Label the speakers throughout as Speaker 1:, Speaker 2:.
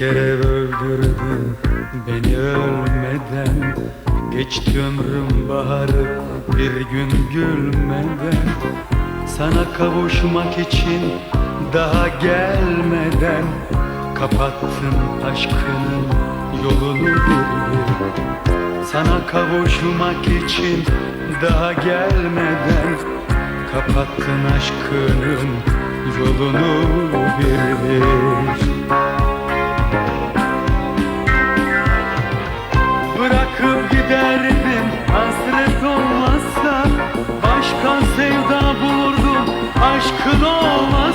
Speaker 1: kere öldürdün beni ölmeden. Geçti ömrüm baharı bir gün gülmeden. Sana kavuşmak için daha gelmeden Kapattın aşkının yolunu bir Sana kavuşmak için daha gelmeden Kapattın aşkının yolunu bir bir Başka sevda bulurdum. Aşkın olmazsa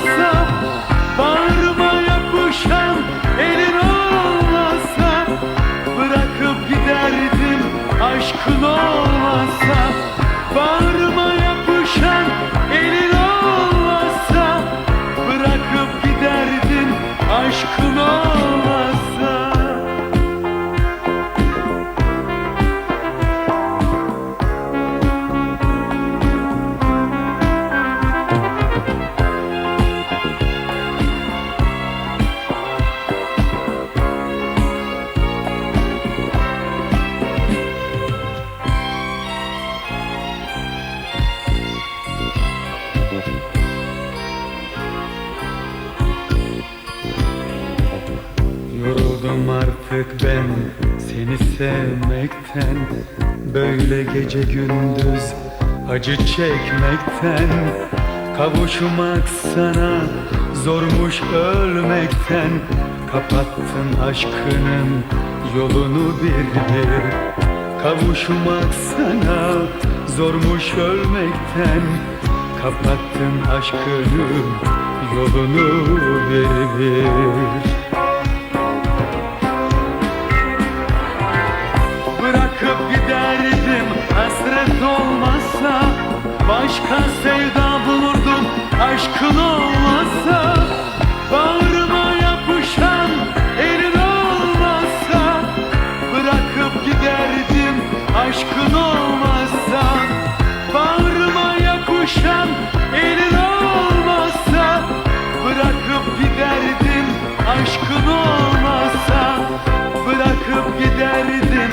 Speaker 1: Yoruldum artık ben seni sevmekten Böyle gece gündüz acı çekmekten Kavuşmak sana zormuş ölmekten Kapattın aşkının yolunu bir bir. Kavuşmak sana zormuş ölmekten Kapattın aşkının yolunu bir bir olmazsa Başka sevda bulurdum aşkın olmazsa Bağrıma yapışan elin olmazsa Bırakıp giderdim aşkın olmazsa Bağrıma yapışan elin olmazsa Bırakıp giderdim aşkın olmazsa Bırakıp giderdim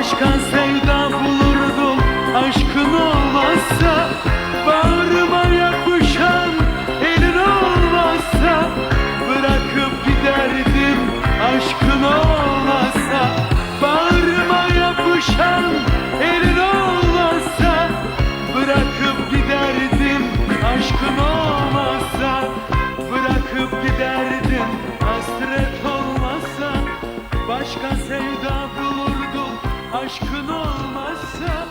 Speaker 1: Başka sevda bulurdum aşkın olmazsa Bağrıma yapışan elin olmazsa Bırakıp giderdim aşkın olmazsa Bağrıma yapışan elin olmazsa Bırakıp giderdim aşkın olmazsa Bırakıp giderdim hasret olmazsa Başka sevda Aşkın olmazsa